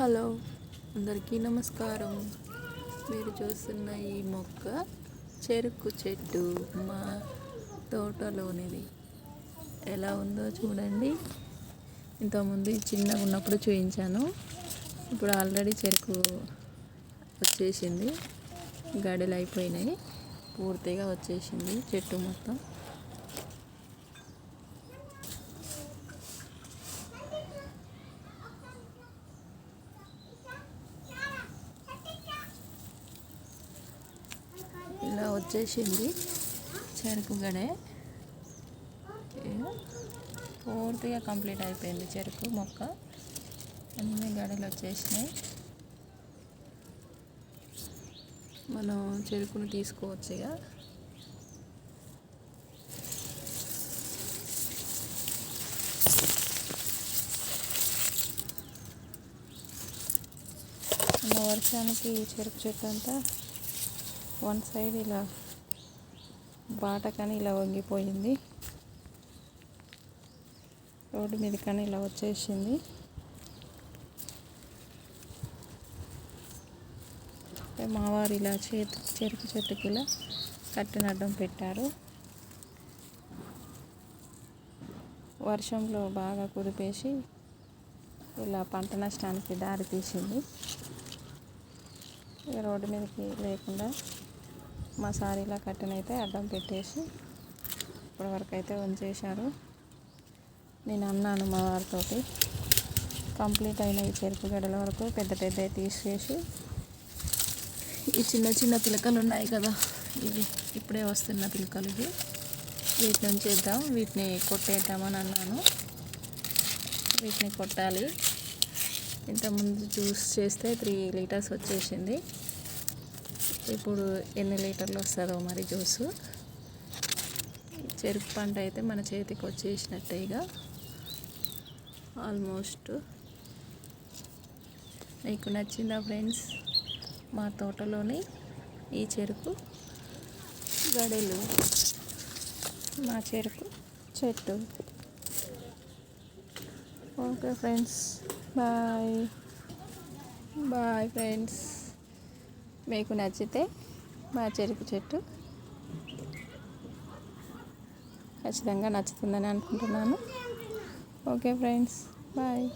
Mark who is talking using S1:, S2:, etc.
S1: Hello అందరికీ నమస్కారం. మీరు చూస్తున్న ఈ మొక్క చెరుకు చెట్టు మా తోటలోనిది. ఎలా ఉందో చూడండి. ఇంతకుముందు చిన్నగా ఉన్నప్పుడు చూపించాను ఇప్పుడు ఆల్రెడీ చెరుకు వచ్చేసింది. గడలు అయిపోయినాయి. పూర్తిగా వచ్చేసింది చెట్టు మొత్తం ఇలా వచ్చేసింది. చెరుకు గడే పూర్తిగా కంప్లీట్ అయిపోయింది చెరుకు మొక్క. అన్ని గడలు వచ్చేసినాయి. మనం చెరుకును తీసుకోవచ్చు ఇక. వర్షానికి చెరుకు చెట్టు అంతా వన్ సైడ్ ఇలా బాట కానీ ఇలా వంగిపోయింది. రోడ్డు మీద కానీ ఇలా వచ్చేసింది. మావారు ఇలా చేతి చెరుకు చెట్టుకి ఇలా కట్టినడ్డం పెట్టారు. వర్షంలో బాగా కుదిపేసి ఇలా పంట నష్టానికి దారి తీసింది రోడ్డు మీదకి లేకుండా మా సారీలో ఇలా అయితే అడ్డం పెట్టేసి ఇప్పటివరకు అయితే ఉంచేశారు. నేను అన్నాను మా వారితో కంప్లీట్ అయిన ఈ చెరుకు గడల వరకు పెద్ద పెద్ద తీసేసి ఈ చిన్న చిన్న పిలకలు ఉన్నాయి కదా ఇవి ఇప్పుడే వస్తున్న పిలకలు ఇవి. వీటి నుంచి వేద్దాం వీటిని కొట్టేద్దామని అన్నాను. వీటిని కొట్టాలి. ఇంతకుముందు జ్యూస్ చేస్తే త్రీ లీటర్స్ వచ్చేసింది. ఇప్పుడు ఎన్ని లీటర్లు వస్తుందో మరి జ్యూసు. చెరుకు పంట అయితే మన చేతికి వచ్చేసినట్టే ఇక. ఆల్మోస్ట్. మీకు నచ్చిందా ఫ్రెండ్స్ మా తోటలోని ఈ చెరుకు గడెలు మా చెరుకు చెట్టు. Okay friends bye. Bye friends. మీకు నచ్చితే మా చెరుకు చెట్టు ఖచ్చితంగా నచ్చుతుందని అనుకుంటున్నాను. Okay friends bye.